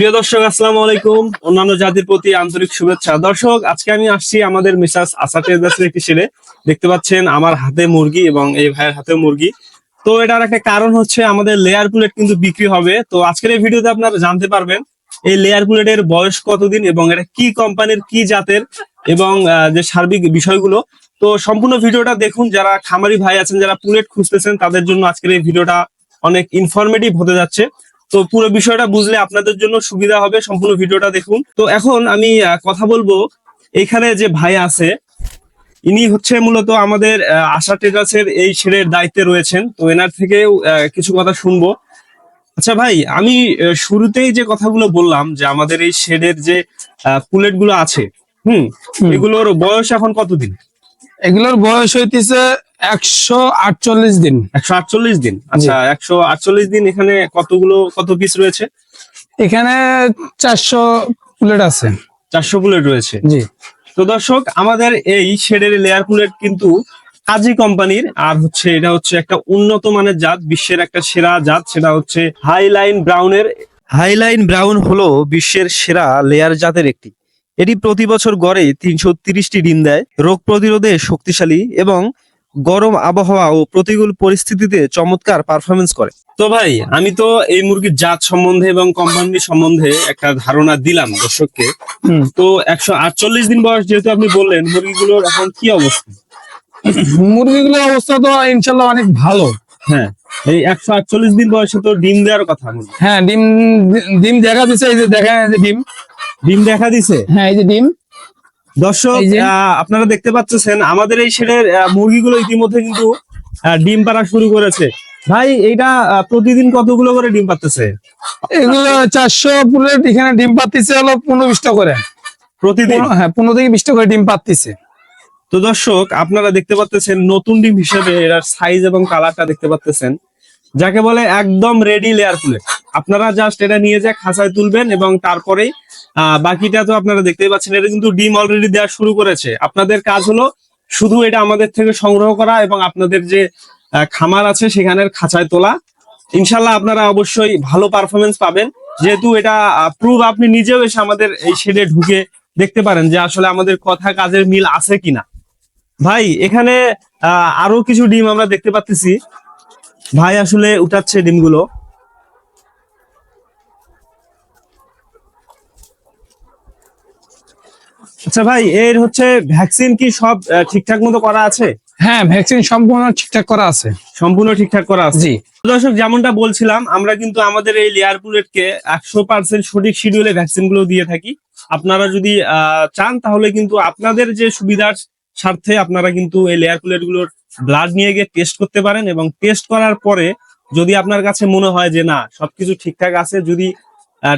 প্রিয় দর্শক, আসসালামু আলাইকুম। অন্যান্য জাতির প্রতি আন্তরিক শুভেচ্ছা। দর্শক, আজকে আমি আসছি আমাদের মিসাস আসা ট্রেডার্সের একটি ছেলে দেখতে পাচ্ছেন আমার হাতে মুরগি এবং এই ভাইয়ের হাতে মুরগি। তো এটার একটা কারণ হচ্ছে আমাদের লেয়ার প্লেট কিন্তু বিক্রি হবে। তো আজকের এই ভিডিওতে আপনারা জানতে পারবেন, এই লেয়ার প্লেটের বয়স কতদিন এবং এটা কি কোম্পানির কি জাতের এবং যে সার্বিক বিষয়গুলো। তো সম্পূর্ণ ভিডিওটা দেখুন। যারা খামারি ভাই আছেন, যারা পুলেট খুঁজতেছেন, তাদের জন্য আজকের এই ভিডিওটা অনেক ইনফরমেটিভ হতে যাচ্ছে। তো পুরো বিষয়টা বুঝলে আপনাদের জন্য সুবিধা হবে সম্পূর্ণ ভিডিওটা দেখুন। তো এখন আমি কথা বলব এখানে যে ভাই আছে ইনি হচ্ছে মূলত আমাদের আশা ট্রেডার্সের এই শেডের দায়িত্বে রয়েছেন। তো এনার থেকেও কিছু কথা শুনব। আচ্ছা ভাই আমি শুরুতেই যে কথাগুলো বললাম যে আমাদের এই শেডের যে পুলেটগুলো আছে হুম। এগুলোর বয়স এখন কতদিন? এগুলোর বয়স হইতেছে একশো আটচল্লিশ দিন। একশো আটচল্লিশ দিন? আচ্ছা একশো আটচল্লিশ দিন এখানে কতগুলো কত পিস রয়েছে? এখানে চারশো প্লেট আছে। চারশো পুলেট রয়েছে। জি। তো দর্শক আমাদের এই শেডের লেয়ার পুলেট কিন্তু কাজী কোম্পানির আর হচ্ছে এটা হচ্ছে একটা উন্নত মানের জাত বিশ্বের একটা সেরা জাত সেটা হচ্ছে হাইলাইন ব্রাউনের হাইলাইন ব্রাউন হলো বিশ্বের সেরা লেয়ার জাতের একটি। এটি প্রতি বছর গড়ে তিনশো তিরিশটি ডিম দেয় রোগ প্রতিরোধে শক্তিশালী এবং গরম আবহাওয়া ও প্রতিকূল পরিস্থিতিতে চমৎকার পারফরমেন্স করে। তো ভাই আমি তো এই মুরগির জাত সম্বন্ধে এবং কোম্পানি সম্বন্ধে একটা ধারণা দিলাম দর্শককে। তো একশো আটচল্লিশ দিন বয়স যেহেতু আপনি বললেন মুরগিগুলোর এখন কি অবস্থা? মুরগিগুলোর অবস্থা তো ইনশাল্লাহ অনেক ভালো। হ্যাঁ এই একশো আটচল্লিশ দিন বয়সে তো ডিম দেওয়ার কথা হ্যাঁ। ডিম ডিম দেখা দিছে এই যে দেখা এই যে ডিম। ডিম দেখা দিছে? হ্যাঁ এই যে ডিম। দর্শক আপনারা দেখতে পাচ্ছেন আমাদের এই শেডের মুরগিগুলো ইতিমধ্যে কিন্তু ডিম পাড়া শুরু করেছে। ভাই এইটা প্রতিদিন কতগুলো করে ডিম পাচ্ছে এগুলো চারশো প্লেট এখানে ডিম পাতিছে হলো পনেরো বিশটা করে। প্রতিদিন? হ্যাঁ পনেরো থেকে বিশটা করে ডিম পাতিছে তো দর্শক আপনারা দেখতে পাচ্ছেন নতুন ডিম হিসেবে এর সাইজ এবং কালারটা দেখতে পাচ্ছেন। যাকে বলে একদম রেডি লেয়ার প্লেট আপনারা জাস্ট এটা নিয়ে যা খাঁচায় তুলবেন এবং তারপরেই বাকিটা তো আপনারা দেখতেই পাচ্ছেন, এটা কিন্তু ডিম অলরেডি দেওয়া শুরু করেছে। আপনাদের কাজ হলো শুধু এটা আমাদের থেকে সংগ্রহ করা এবং আপনাদের যে খামার আছে সেখানের খাঁচায় তোলা। ইনশাল্লাহ আপনারা অবশ্যই ভালো পারফরমেন্স পাবেন। যেহেতু এটা প্রুভ আপনি নিজেও এসে আমাদের এই শেডে ঢুকে দেখতে পারেন যে আসলে আমাদের কথা কাজের মিল আছে কিনা। ভাই, এখানে আরও কিছু ডিম আমরা দেখতে পাচ্ছি ভাই আসলে উঠাচ্ছে ডিমগুলো। আচ্ছা ভাই এর হচ্ছে ভ্যাকসিন কি সব ঠিকঠাক মতো করা আছে? হ্যাঁ ভ্যাকসিন সম্পূর্ণ ঠিকঠাক করা আছে। সম্পূর্ণ ঠিকঠাক করা আছে। জি। দর্শক যেমনটা বলছিলাম আমরা কিন্তু আমাদের এই লেয়ার পুলেটকে একশো পার্সেন্ট সঠিক শিডিউলে ভ্যাকসিনগুলো দিয়ে থাকি। আপনারা যদি আহ, চান তাহলে কিন্তু আপনাদের যে সুবিধার স্বার্থে আপনারা কিন্তু এই লেয়ার পুলেটগুলোর ব্লাড নিয়ে গিয়ে টেস্ট করতে পারেন এবং টেস্ট করার পরে যদি আপনার কাছে মনে হয় যে না সবকিছু ঠিকঠাক আছে যদি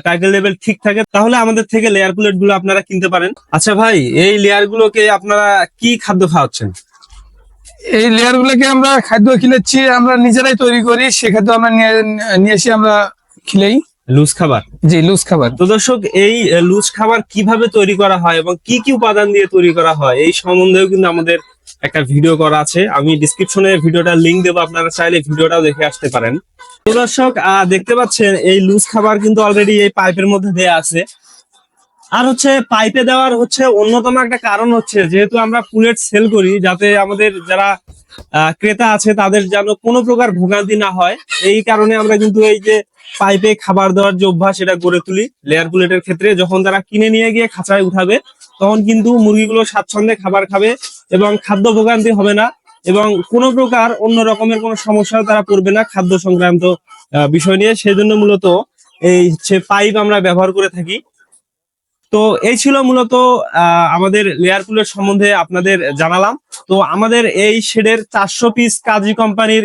টাইটেল লেভেল ঠিক থাকে তাহলে আমাদের থেকে লেয়ার প্লেটগুলো আপনারা কিনতে পারেন। আচ্ছা ভাই এই লেয়ার গুলোকে আপনারা কি খাদ্য খাওয়াচ্ছেন? এই লেয়ার গুলোকে আমরা খাদ্য খিলেছি আমরা নিজেরাই তৈরি করি সে খাদ্য আমরা নিয়ে নিয়ে এসে আমরা খিলেই। লুজ খাবার? জি লুজ খাবার। তো দর্শক এই লুজ খাবার কীভাবে তৈরি করা হয় এবং কি কি উপাদান দিয়ে তৈরি করা হয় এই সম্বন্ধেও কিন্তু আমাদের একটা ভিডিও করা আছে। আমি ডিসক্রিপশনে ভিডিওটা লিংক দেবো, আপনারা চাইলে ভিডিওটাও দেখে আসতে পারেন। দর্শক দেখতে পাচ্ছেন, এই লুজ খাবার কিন্তু অলরেডি এই পাইপের মধ্যে দেয়া আছে। আর হচ্ছে, পাইপে দেওয়ার হচ্ছে অন্যতম একটা কারণ হচ্ছে, যেহেতু আমরা পুলেট সেল করি, যাতে আমাদের যারা ক্রেতা আছে, তাদের যেন কোনো প্রকার ভোগান্তি না হয়। এই কারণে আমরা কিন্তু এই যে পাইপে খাবার দেওয়ার যে অভ্যাস এটা গড়ে তুলি। লেয়ার পুলেটের ক্ষেত্রে, যখন তারা কিনে নিয়ে গিয়ে খাঁচায় উঠাবে, তখন কিন্তু মুরগিগুলো স্বাচ্ছন্দ্যে খাবার খাবে। এবং খাদ্য ভোগান্তি হবে না এবং কোনো প্রকার অন্য রকমের কোনো সমস্যা তারা পড়বে না খাদ্য সংক্রান্ত বিষয় নিয়ে। সেজন্য মূলত এই হচ্ছে পাইপ আমরা ব্যবহার করে থাকি। তো এই ছিল মূলত আমাদের লেয়ার পুলের সম্বন্ধে আপনাদের জানালাম। তো আমাদের এই শেডের চারশো পিস কাজী কোম্পানির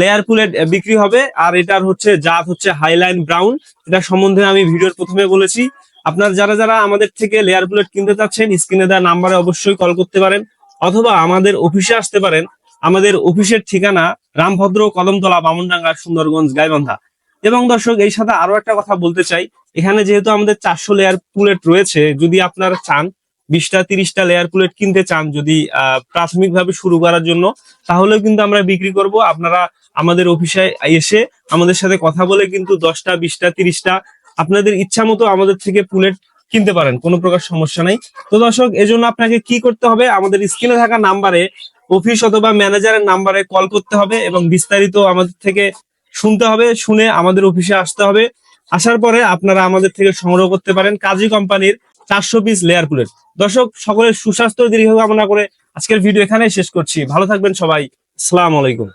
লেয়ার পুলেট বিক্রি হবে। আর এটার হচ্ছে জাত হচ্ছে হাইলাইন ব্রাউন এটা সম্বন্ধে আমি ভিডিওর প্রথমে বলেছি। আপনার যারা যারা আমাদের থেকে লেয়ার পুলেট কিনতে চাচ্ছেন স্ক্রিনে দেওয়া নাম্বারে অবশ্যই কল করতে পারেন। অথবা আমাদের অফিসে আসতে পারেন। আমাদের অফিসের ঠিকানা রামভদ্র কদমতলা বামনডাঙ্গা সুন্দরগঞ্জ গাইবান্ধা। এবং দর্শক এই সাথে আরও একটা কথা বলতে চাই। এখানে যেহেতু আমাদের চারশো লেয়ার পুলেট রয়েছে, যদি আপনারা চান, বিশটা, তিরিশটা লেয়ার পুলেট কিনতে চান যদি প্রাথমিকভাবে শুরু করার জন্য, তাহলেও কিন্তু আমরা বিক্রি করব। আপনারা আমাদের অফিসে এসে আমাদের সাথে কথা বলে কিন্তু দশটা, বিশটা, তিরিশটা, আপনাদের ইচ্ছা মতো আমাদের থেকে পুলেট কিনতে পারেন, কোনো প্রকার সমস্যা নাই। তো দর্শক, এজন্য আপনাকে কি করতে হবে? আমাদের স্ক্রিনে থাকা নাম্বারে অফিস অথবা ম্যানেজারের নাম্বারে কল করতে হবে এবং বিস্তারিত আমাদের থেকে শুনতে হবে, শুনে আমাদের অফিসে আসতে হবে। আসার পরে আপনারা আমাদের থেকে সংগ্রহ করতে পারেন কাজী কোম্পানির চারশো পিস লেয়ার প্লেট দর্শক, সকলের সুস্বাস্থ্য দীর্ঘ কামনা করে আজকের ভিডিও এখানে শেষ করছি। ভালো থাকবেন সবাই। আসসালামু আলাইকুম।